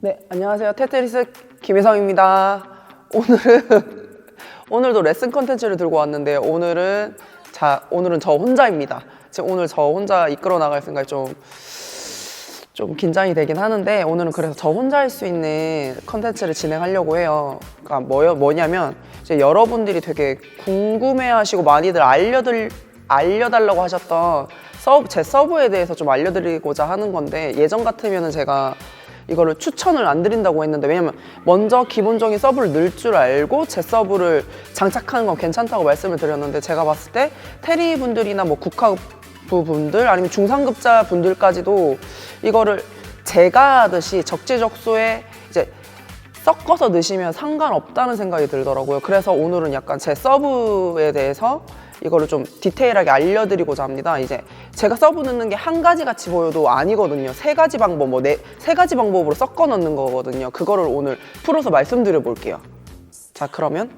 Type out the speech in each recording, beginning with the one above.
네, 안녕하세요. 테트리스 김혜성입니다. 오늘은 오늘도 레슨 컨텐츠를 들고 왔는데 오늘은 자 오늘은 저 혼자입니다. 지금 오늘 저 혼자 이끌어 나갈 생각이 좀 좀 긴장이 되긴 하는데 오늘은 그래서 저 혼자 할 수 있는 컨텐츠를 진행하려고 해요. 그러니까 뭐요, 뭐냐면 이제 여러분들이 되게 궁금해하시고 많이들 알려들 알려달라고 하셨던 서브, 제 서브에 대해서 좀 알려드리고자 하는 건데 예전 같으면은 제가 이거를 추천을 안 드린다고 했는데 왜냐면 먼저 기본적인 서브를 넣을 줄 알고 제 서브를 장착하는 건 괜찮다고 말씀을 드렸는데 제가 봤을 때 테리 분들이나 뭐 국가부 분들 아니면 중상급자 분들까지도 이거를 제가 하듯이 적재적소에 이제 섞어서 넣으시면 상관없다는 생각이 들더라고요. 그래서 오늘은 약간 제 서브에 대해서 이거를 좀 디테일하게 알려드리고자 합니다. 이제 제가 서브 넣는 게 한 가지 같이 보여도 아니거든요. 세 가지 방법, 뭐 네 세 가지 방법으로 섞어 넣는 거거든요. 그거를 오늘 풀어서 말씀드려 볼게요. 자, 그러면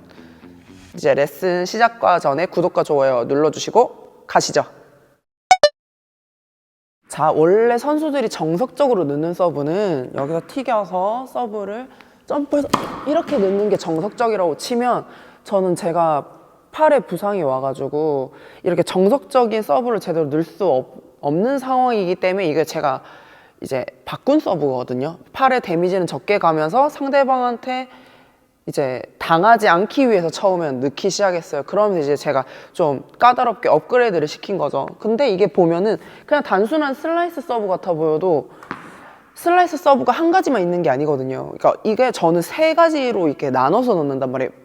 이제 레슨 시작과 전에 구독과 좋아요 눌러주시고 가시죠. 자, 원래 선수들이 정석적으로 넣는 서브는 여기서 튀겨서 서브를 점프해서 이렇게 넣는 게 정석적이라고 치면 저는 제가 팔에 부상이 와가지고 이렇게 정석적인 서브를 제대로 넣을 수 없, 없는 상황이기 때문에 이게 제가 이제 바꾼 서브거든요. 팔에 데미지는 적게 가면서 상대방한테 이제 당하지 않기 위해서 처음엔 넣기 시작했어요. 그러면서 이제 제가 좀 까다롭게 업그레이드를 시킨 거죠. 근데 이게 보면은 그냥 단순한 슬라이스 서브 같아 보여도 슬라이스 서브가 한 가지만 있는 게 아니거든요. 그러니까 이게 저는 세 가지로 이렇게 나눠서 넣는단 말이에요.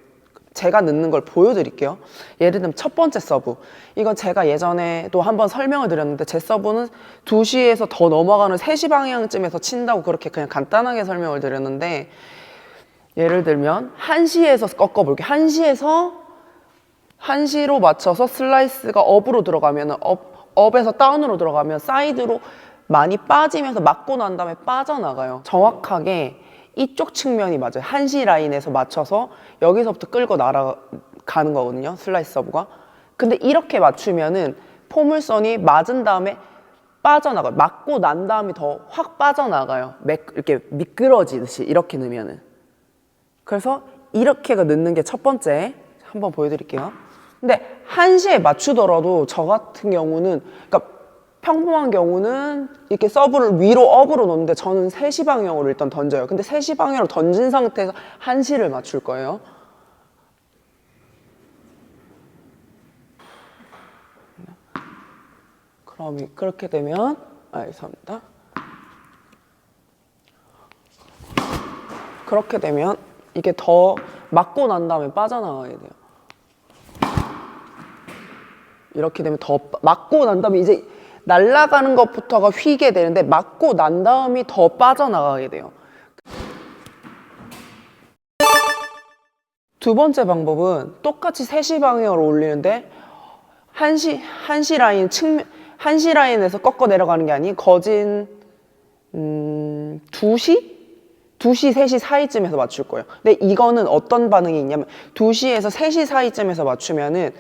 제가 넣는 걸 보여드릴게요. 예를 들면 첫 번째 서브. 이건 제가 예전에도 한번 설명을 드렸는데 제 서브는 2시에서 더 넘어가는 3시 방향쯤에서 친다고 그렇게 그냥 간단하게 설명을 드렸는데 예를 들면 1시에서 꺾어볼게요. 1시에서 1시로 맞춰서 슬라이스가 업으로 들어가면 업, 업에서 다운으로 들어가면 사이드로 많이 빠지면서 맞고 난 다음에 빠져나가요. 정확하게 이쪽 측면이 맞아요. 1시 라인에서 맞춰서 여기서부터 끌고 날아가는 거거든요. 슬라이스 서브가. 근데 이렇게 맞추면은 포물선이 맞은 다음에 빠져나가요. 맞고 난 다음에 더 확 빠져나가요. 맥, 이렇게 미끄러지듯이 이렇게 넣으면은. 그래서 이렇게가 넣는 게 첫 번째 한번 보여드릴게요. 근데 한시에 맞추더라도 저 같은 경우는 그러니까 평범한 경우는 이렇게 서브를 위로 업으로 놓는데 저는 3시 방향으로 일단 던져요. 근데 3시 방향으로 던진 상태에서 한시를 맞출 거예요. 그럼 이- 그렇게 되면 아, 죄송합니다. 그렇게 되면 이게 더 맞고 난 다음에 빠져나가야 돼요. 이렇게 되면 더 빠- 맞고 난 다음에 이제 날아가는 것부터가 휘게 되는데 맞고 난 다음이 더 빠져나가게 돼요. 두 번째 방법은 똑같이 3시 방향으로 올리는데 1시, 1시 라인 측면, 1시 라인에서 꺾어 내려가는 게 아닌 거진, 음, 2시? 2시, 3시 사이쯤에서 맞출 거예요. 근데 이거는 어떤 반응이 있냐면 2시에서 3시 사이쯤에서 맞추면은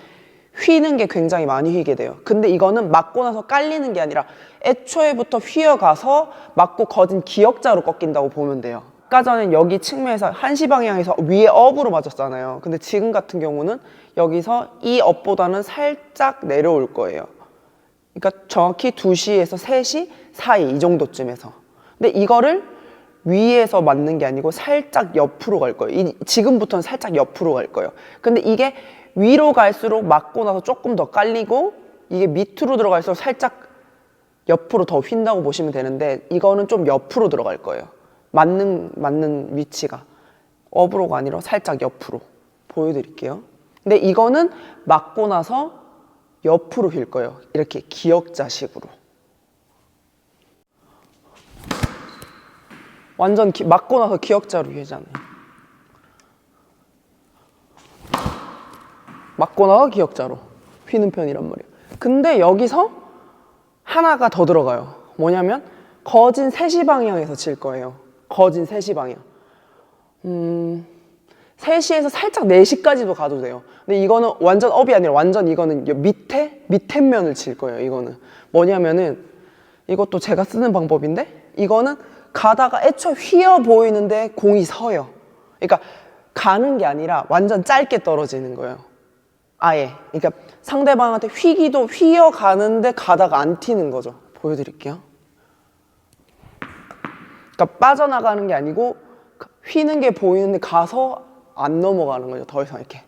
휘는 게 굉장히 많이 휘게 돼요. 근데 이거는 맞고 나서 깔리는 게 아니라 애초에부터 휘어가서 맞고 거진 기역자로 꺾인다고 보면 돼요. 아까 전엔 여기 측면에서 한시 방향에서 위에 업으로 맞았잖아요. 근데 지금 같은 경우는 여기서 이 업보다는 살짝 내려올 거예요. 그러니까 정확히 2시에서 3시 사이 이 정도쯤에서. 근데 이거를 위에서 맞는 게 아니고 살짝 옆으로 갈 거예요. 이- 지금부터는 살짝 옆으로 갈 거예요. 근데 이게 위로 갈수록 맞고 나서 조금 더 깔리고 이게 밑으로 들어갈수록 살짝 옆으로 더 휜다고 보시면 되는데 이거는 좀 옆으로 들어갈 거예요. 맞는 맞는 위치가 업으로가 아니라 살짝 옆으로 보여드릴게요. 근데 이거는 맞고 나서 옆으로 휠 거예요. 이렇게 기역자식으로. 완전 기- 맞고 나서 기역자로 휘잖아요. 맞고 나서 기역자로 휘는 편이란 말이에요. 근데 여기서 하나가 더 들어가요. 뭐냐면 거진 3시 방향에서 칠 거예요. 거진 3시 방향. 음, 3시에서 살짝 4시까지도 가도 돼요. 근데 이거는 완전 업이 아니라 완전 이거는 요 밑에 밑에 면을 칠 거예요. 이거는 뭐냐면은 이것도 제가 쓰는 방법인데 이거는 가다가 애초에 휘어 보이는데 공이 서요. 그러니까 가는 게 아니라 완전 짧게 떨어지는 거예요. 아예. 그러니까 상대방한테 휘기도 휘어 가는데 가다가 안 튀는 거죠. 보여드릴게요. 그러니까 빠져나가는 게 아니고 휘는 게 보이는데 가서 안 넘어가는 거죠. 더 이상 이렇게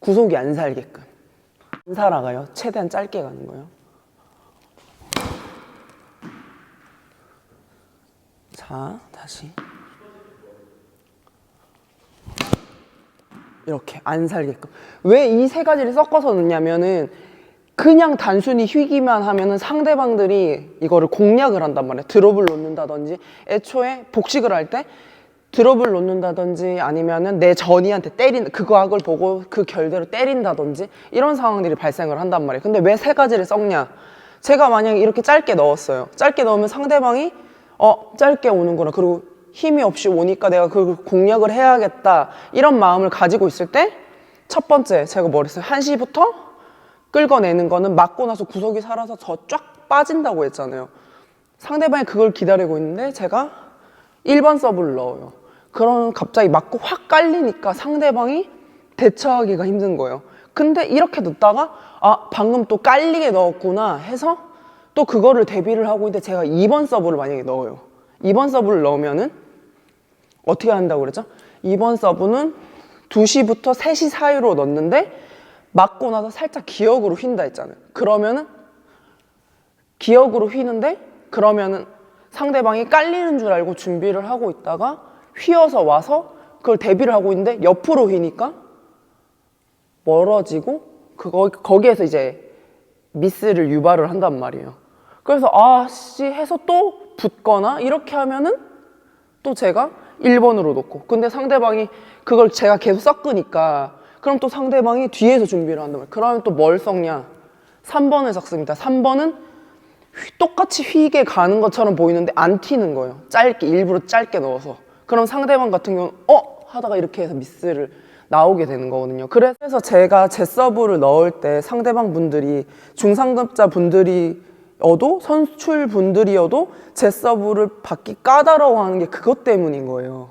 구속이 안 살게끔 안 살아가요. 최대한 짧게 가는 거예요. 자, 다시 이렇게 안 살게끔. 왜 이 세 가지를 섞어서 넣냐면은 그냥 단순히 휘기만 하면은 상대방들이 이거를 공략을 한단 말이에요. 드롭을 놓는다든지 애초에 복식을 할 때 드롭을 놓는다든지 아니면은 내 전이한테 때린 그 각을 보고 그 결대로 때린다든지 이런 상황들이 발생을 한단 말이에요. 근데 왜 세 가지를 섞냐? 제가 만약에 이렇게 짧게 넣었어요. 짧게 넣으면 상대방이 어 짧게 오는구나. 그리고 힘이 없이 오니까 내가 그걸 공략을 해야겠다. 이런 마음을 가지고 있을 때 첫 번째 제가 뭐 했어요? 1시부터 끌어내는 거는 맞고 나서 구석이 살아서 저 쫙 빠진다고 했잖아요. 상대방이 그걸 기다리고 있는데 제가 1번 서브를 넣어요. 그러면 갑자기 맞고 확 깔리니까 상대방이 대처하기가 힘든 거예요. 근데 이렇게 넣다가 아 방금 또 깔리게 넣었구나 해서 또 그거를 대비를 하고 있는데 제가 2번 서브를 만약에 넣어요. 2번 서브를 넣으면은 어떻게 한다고 그랬죠? 2번 서브는 2시부터 3시 사이로 넣는데 맞고 나서 살짝 기역으로 휜다 했잖아요. 그러면은 기역으로 휘는데 그러면은 상대방이 깔리는 줄 알고 준비를 하고 있다가 휘어서 와서 그걸 대비를 하고 있는데 옆으로 휘니까 멀어지고 그거 거기에서 이제 미스를 유발을 한단 말이에요. 그래서 아씨 해서 또 붙거나 이렇게 하면은 또 제가 1번으로 놓고 근데 상대방이 그걸 제가 계속 섞으니까 그럼 또 상대방이 뒤에서 준비를 한단 말이에요. 그러면 또 뭘 섞냐? 3번을 섞습니다. 3번은 똑같이 휘게 가는 것처럼 보이는데 안 튀는 거예요. 짧게 일부러 짧게 넣어서. 그럼 상대방 같은 경우는 어 하다가 이렇게 해서 미스를 나오게 되는 거거든요. 그래서 제가 제 서브를 넣을 때 상대방 분들이 중상급자 분들이 어도 선출 분들이어도 제 서브를 받기 까다로워하는 게 그것 때문인 거예요.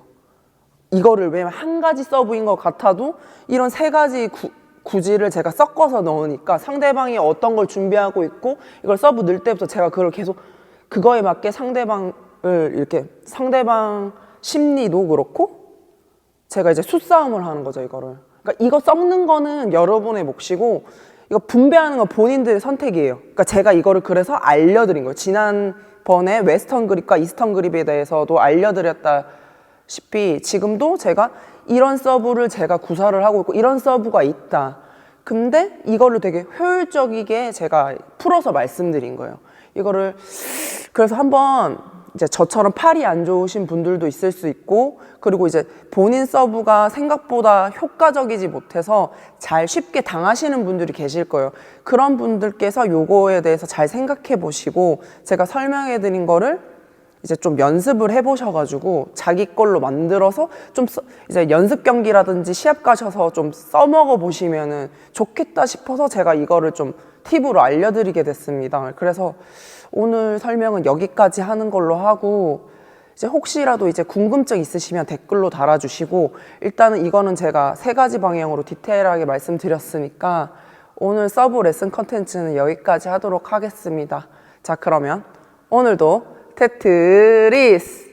이거를 왜냐면 한 가지 서브인 것 같아도 이런 세 가지 구, 구지를 제가 섞어서 넣으니까 상대방이 어떤 걸 준비하고 있고 이걸 서브 넣을 때부터 제가 그걸 계속 그거에 맞게 상대방을 이렇게 상대방 심리도 그렇고 제가 이제 수싸움을 하는 거죠 이거를 그러니까 이거 섞는 거는 여러분의 몫이고 이거 분배하는 건 본인들의 선택이에요. 그러니까 제가 이거를 그래서 알려드린 거예요. 지난번에 웨스턴 그립과 이스턴 그립에 대해서도 알려드렸다시피 지금도 제가 이런 서브를 제가 구사를 하고 있고 이런 서브가 있다. 근데 이거를 되게 효율적이게 제가 풀어서 말씀드린 거예요. 이거를 그래서 한번 이제 저처럼 팔이 안 좋으신 분들도 있을 수 있고 그리고 이제 본인 서브가 생각보다 효과적이지 못해서 잘 쉽게 당하시는 분들이 계실 거예요. 그런 분들께서 요거에 대해서 잘 생각해 보시고 제가 설명해 드린 거를 이제 좀 연습을 해 보셔가지고 자기 걸로 만들어서 좀 써- 이제 연습 경기라든지 시합 가셔서 좀 써먹어 보시면은 좋겠다 싶어서 제가 이거를 좀 팁으로 알려드리게 됐습니다. 그래서 오늘 설명은 여기까지 하는 걸로 하고 이제 혹시라도 이제 궁금증 있으시면 댓글로 달아주시고 일단은 이거는 제가 세 가지 방향으로 디테일하게 말씀드렸으니까 오늘 서브 레슨 컨텐츠는 여기까지 하도록 하겠습니다. 자 그러면 오늘도 테트리스